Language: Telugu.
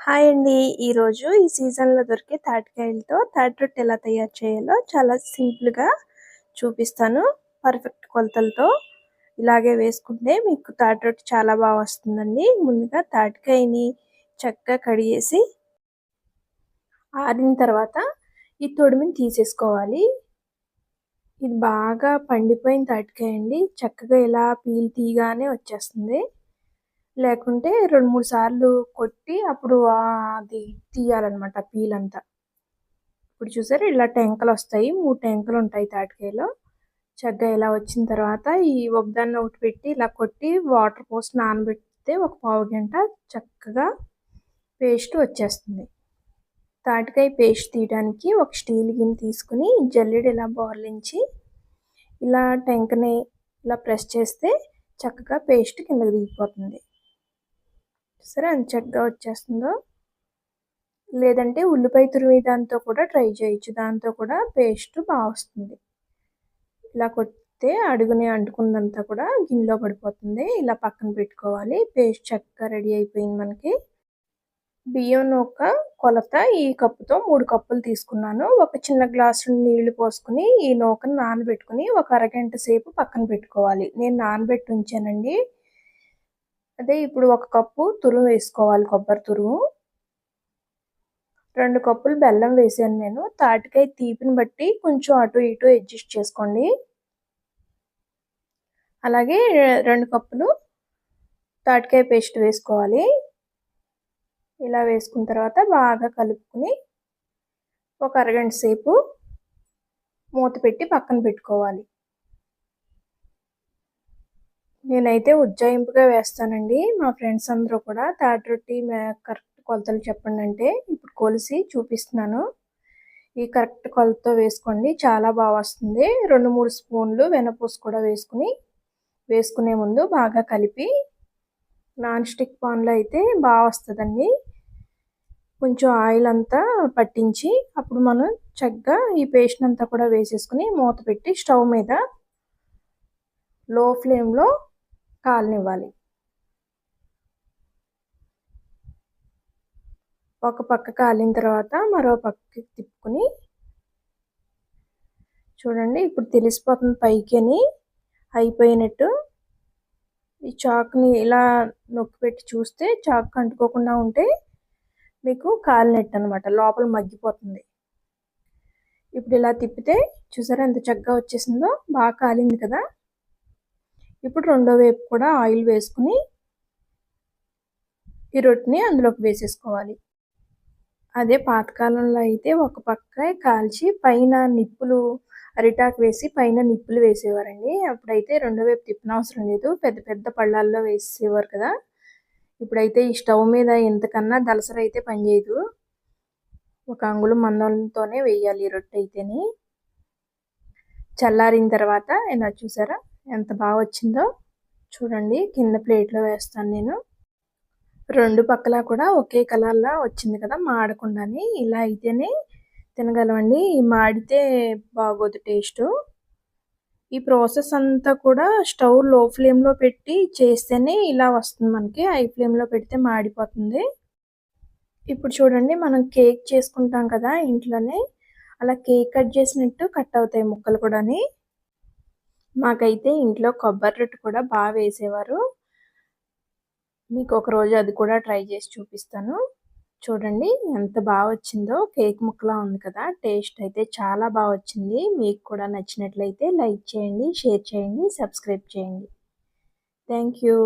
హాయ్ అండి. ఈరోజు ఈ సీజన్లో దొరికే తాటికాయలతో తాటి రొట్టె ఎలా తయారు చేయాలో చాలా సింపుల్గా చూపిస్తాను. పర్ఫెక్ట్ కొలతలతో ఇలాగే వేసుకుంటే మీకు తాటి రొట్టె చాలా బాగా వస్తుందండి. ముందుగా తాటికాయని చక్కగా కడిగేసి ఆరిన తర్వాత ఈ తొడిమిని తీసేసుకోవాలి. ఇది బాగా పండిపోయిన తాటికాయ అండి. చక్కగా ఇలా పీల్ తీగానే వచ్చేస్తుంది. లేకుంటే రెండు మూడు సార్లు కొట్టి అప్పుడు అది తీయాలన్నమాట పీల్ అంతా ఇప్పుడు చూసారు ఇలా టెంకలు వస్తాయి మూడు టెంకలు ఉంటాయి తాటికాయలో. చక్కగా ఇలా వచ్చిన తర్వాత ఈ ఒక్కదాన్ని ఒకటి పెట్టి ఇలా కొట్టి వాటర్ పోసి నానబెడితే ఒక పావు గంట చక్కగా పేస్ట్ వచ్చేస్తుంది. తాటికాయ పేస్ట్ తీయడానికి ఒక స్టీల్ గిన్నె తీసుకుని జల్లెడ ఇలా బోర్లించి ఇలా టెంకని ఇలా ప్రెస్ చేస్తే చక్కగా పేస్ట్ కిందకి దిగిపోతుంది. సరే ఎంత చక్కగా వచ్చేస్తుందో. లేదంటే ఉల్లిపాయ తురిమి దాంతో కూడా ట్రై చేయొచ్చు. దాంతో కూడా పేస్ట్ బాగా వస్తుంది. ఇలా కొడితే అడుగుని అంటుకుందంతా కూడా గిన్నెలో పడిపోతుంది. ఇలా పక్కన పెట్టుకోవాలి. పేస్ట్ చక్కగా రెడీ అయిపోయింది మనకి. బియ్యం నూక కొలత ఈ కప్పుతో మూడు కప్పులు తీసుకున్నాను. ఒక చిన్న గ్లాసు నీళ్ళు పోసుకుని ఈ నూకను నానబెట్టుకుని ఒక అరగంట సేపు పక్కన పెట్టుకోవాలి. నేను నానబెట్టి ఉంచానండి. అదే ఇప్పుడు ఒక కప్పు తురుము వేసుకోవాలి కొబ్బరి తురుము. రెండు కప్పులు బెల్లం వేసాను నేను. తాటికాయ తీపిని బట్టి కొంచెం అటు ఇటు అడ్జస్ట్ చేసుకోండి. అలాగే రెండు కప్పులు తాటికాయ పేస్ట్ వేసుకోవాలి. ఇలా వేసుకున్న తర్వాత బాగా కలుపుకుని ఒక అరగంట సేపు మూత పెట్టి పక్కన పెట్టుకోవాలి. నేనైతే ఉజ్జాయింపుగా వేస్తానండి. మా ఫ్రెండ్స్ అందరూ కూడా తాటి రొట్టి కరెక్ట్ కొలతలు చెప్పండి అంటే ఇప్పుడు కొలిసి చూపిస్తున్నాను. ఈ కరెక్ట్ కొలతతో వేసుకోండి. చాలా బాగా వస్తుంది. రెండు మూడు స్పూన్లు వెనపూస కూడా వేసుకుని వేసుకునే ముందు బాగా కలిపి నాన్ స్టిక్ పాన్లో అయితే బాగా వస్తుందండి. కొంచెం ఆయిల్ అంతా పట్టించి అప్పుడు మనం చక్కగా ఈ పేస్ట్ అంతా కూడా వేసేసుకుని మూత పెట్టి స్టవ్ మీద లో ఫ్లేమ్లో కాలనివ్వాలి. ఒక పక్క కాలిన తర్వాత మరో పక్కకి తిప్పుకుని చూడండి ఇప్పుడు తెలిసిపోతుంది పైకి అని. అయిపోయినట్టు ఈ చాక్ని ఇలా నొక్కి పెట్టి చూస్తే చాక్ అంటుకోకుండా ఉంటే మీకు కాలినట్టు అనమాట లోపల మగ్గిపోతుంది. ఇప్పుడు ఇలా తిప్పితే చూసారా ఎంత చక్కగా వచ్చేసిందో? బాగా కాలింది కదా? ఇప్పుడు రెండో వైపు కూడా ఆయిల్ వేసుకుని ఈ రొట్టిని అందులోకి వేసేసుకోవాలి. అదే పాతకాలంలో అయితే ఒక పక్క కాల్చి పైన నిప్పులు అరిటాకు వేసి పైన నిప్పులు వేసేవారండి. అప్పుడైతే రెండో వైపు తిప్పనవసరం లేదు. పెద్ద పెద్ద పళ్ళాల్లో వేసేవారు కదా. ఇప్పుడైతే ఈ స్టవ్ మీద ఎంతకన్నా దలసర అయితే పనిచేయదు ఒక అంగుళం మందంతోనే వేయాలి ఈ రొట్టె అయితేని. చల్లారిన తర్వాత ఇలా చూసారా? ఎంత బాగా వచ్చిందో చూడండి. కింద ప్లేట్లో వేస్తాను నేను. రెండు పక్కల కూడా ఒకే కలర్లా వచ్చింది కదా మాడకుండాని. ఇలా అయితేనే తినగలమండి. మాడితే బాగోదు టేస్ట్ ఈ ప్రాసెస్ అంతా కూడా స్టవ్లో ఫ్లేమ్లో పెట్టి చేస్తేనే ఇలా వస్తుంది మనకి. హై ఫ్లేమ్లో పెడితే మాడిపోతుంది. ఇప్పుడు చూడండి మనం కేక్ చేసుకుంటాం కదా ఇంట్లోనే. అలా కేక్ కట్ చేసినట్టు కట్ అవుతాయి ముక్కలు కూడాని. మాకైతే ఇంట్లో కొబ్బరి రొట్టె కూడా బాగా వేసేవారు. మీకు ఒక రోజు అది కూడా ట్రై చేసి చూపిస్తాను. చూడండి ఎంత బాగా వచ్చిందో. కేక్ ముక్కలా ఉంది కదా. టేస్ట్ అయితే చాలా బాగా వచ్చింది. మీకు కూడా నచ్చినట్లయితే లైక్ చేయండి షేర్ చేయండి సబ్స్క్రైబ్ చేయండి. Thank you.